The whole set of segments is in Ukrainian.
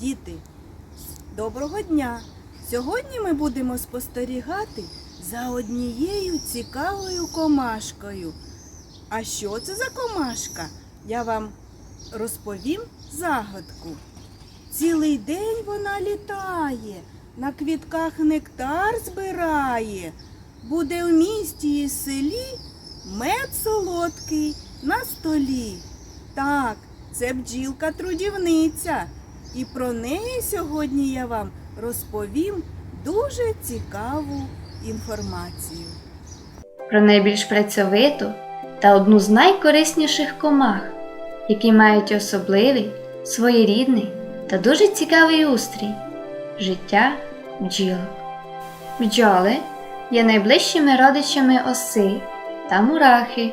Діти, доброго дня! Сьогодні ми будемо спостерігати за однією цікавою комашкою. А що це за комашка? Я вам розповім загадку. Цілий день вона літає, на квітках нектар збирає. Буде в місті і селі мед солодкий на столі. Так, це бджілка трудівниця. І про неї сьогодні я вам розповім дуже цікаву інформацію. про найбільш працьовиту та одну з найкорисніших комах, які мають особливий, своєрідний та дуже цікавий устрій життя бджілок. Бджоли є найближчими родичами оси та мурахи.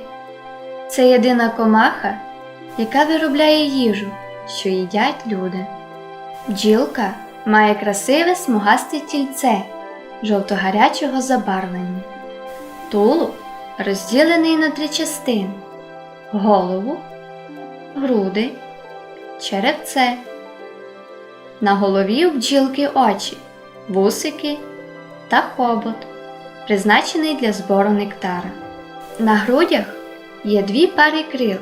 Це єдина комаха, яка виробляє їжу, що їдять люди. Бджілка має красиве смугасте тільце жовто-гарячого забарвлення. Тулуб розділений на три частини: голову, груди, черевце. На голові у бджілки очі, вусики та хобот, призначений для збору нектара. На грудях є дві пари крил.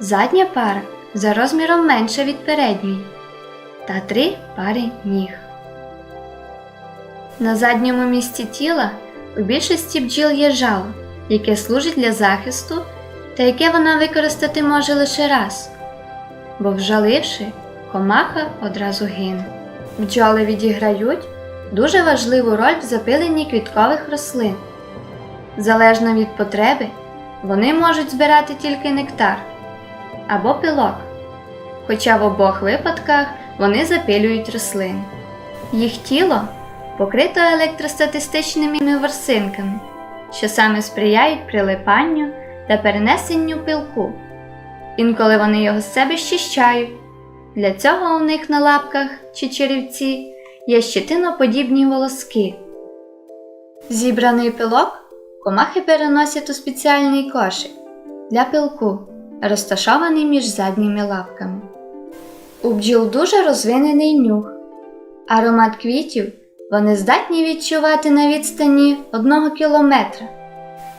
Задня пара за розміром менша від передньої та три пари ніг. На задньому місці тіла у більшості бджіл є жало, яке служить для захисту та яке вона використати може лише раз, бо вжаливши, комаха одразу гине. Бджоли відіграють дуже важливу роль в запиленні квіткових рослин. Залежно від потреби, вони можуть збирати тільки нектар або пилок, хоча в обох випадках вони запилюють рослини. Їх тіло покрито електростатистичними ворсинками, що саме сприяють прилипанню та перенесенню пилку. Інколи вони його з себе щищають. Для цього у них на лапках чи черевці є щитиноподібні волоски. Зібраний пилок комахи переносять у спеціальний кошик для пилку, розташований між задніми лапками. У бджіл дуже розвинений нюх. Аромат квітів вони здатні відчувати на відстані 1 кілометра.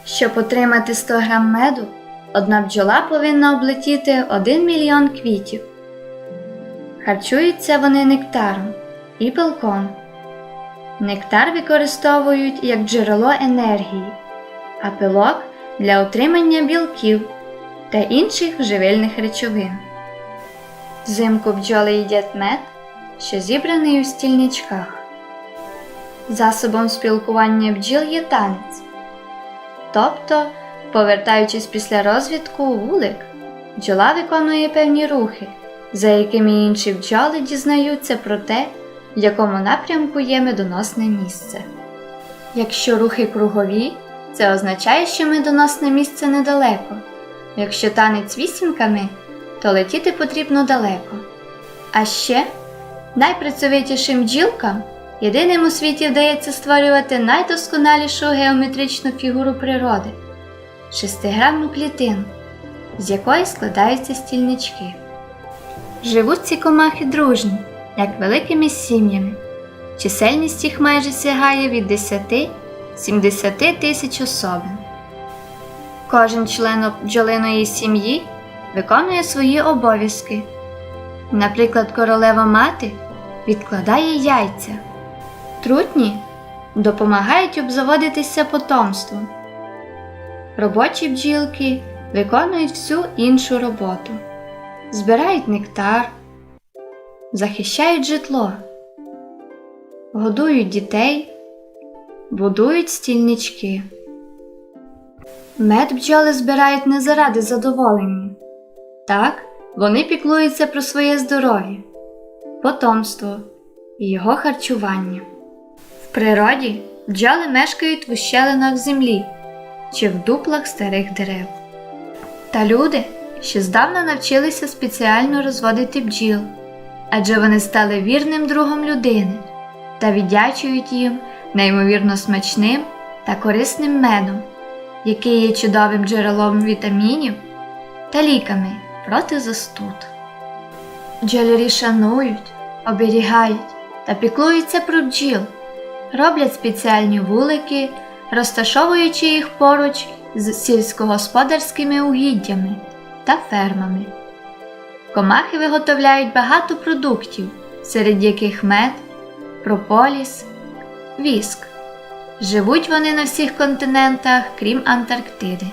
Щоб отримати 100 грам меду, одна бджола повинна облетіти 1 мільйон квітів. Харчуються вони нектаром і пилком. Нектар використовують як джерело енергії, а пилок для отримання білків та інших живильних речовин. Взимку бджоли їдять мед, що зібраний у стільничках. Засобом спілкування бджіл є танець. Тобто, повертаючись після розвідку у вулик, бджола виконує певні рухи, за якими інші бджоли дізнаються про те, в якому напрямку є медоносне місце. Якщо рухи кругові, це означає, що медоносне місце недалеко. Якщо танець вісімками, то летіти потрібно далеко. А ще найпрацьовитішим бджілкам єдиним у світі вдається створювати найдосконалішу геометричну фігуру природи шестигранну клітину, з якої складаються стільнички. Живуть ці комахи дружні, як великими сім'ями. Чисельність їх майже сягає від 10-70 тисяч особин. Кожен член бджолиної сім'ї виконує свої обов'язки. Наприклад, королева мати відкладає яйця, трутні допомагають обзаводитися потомством. Робочі бджілки виконують всю іншу роботу, збирають нектар, захищають житло, годують дітей, будують стільнички. Мед бджоли збирають не заради задоволення. Так, вони піклуються про своє здоров'я, потомство і його харчування. В природі бджоли мешкають в ущелинах землі чи в дуплах старих дерев. Та люди ще здавна навчилися спеціально розводити бджіл, адже вони стали вірним другом людини та віддячують їм неймовірно смачним та корисним медом, який є чудовим джерелом вітамінів та ліками проти застуд. Бджолярі шанують оберігають та піклуються про бджіл, роблять спеціальні вулики, розташовуючи їх поруч з сільськогосподарськими угіддями та фермами. Комахи виготовляють багато продуктів, серед яких мед, прополіс, віск. Живуть вони на всіх континентах, крім Антарктиди.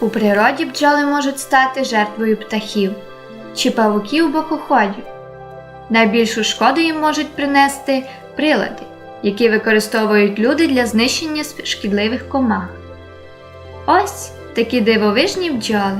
У природі бджоли можуть стати жертвою птахів чи павуків бокоходів. Найбільшу шкоду їм можуть принести прилади, які використовують люди для знищення шкідливих комах. Ось такі дивовижні бджоли.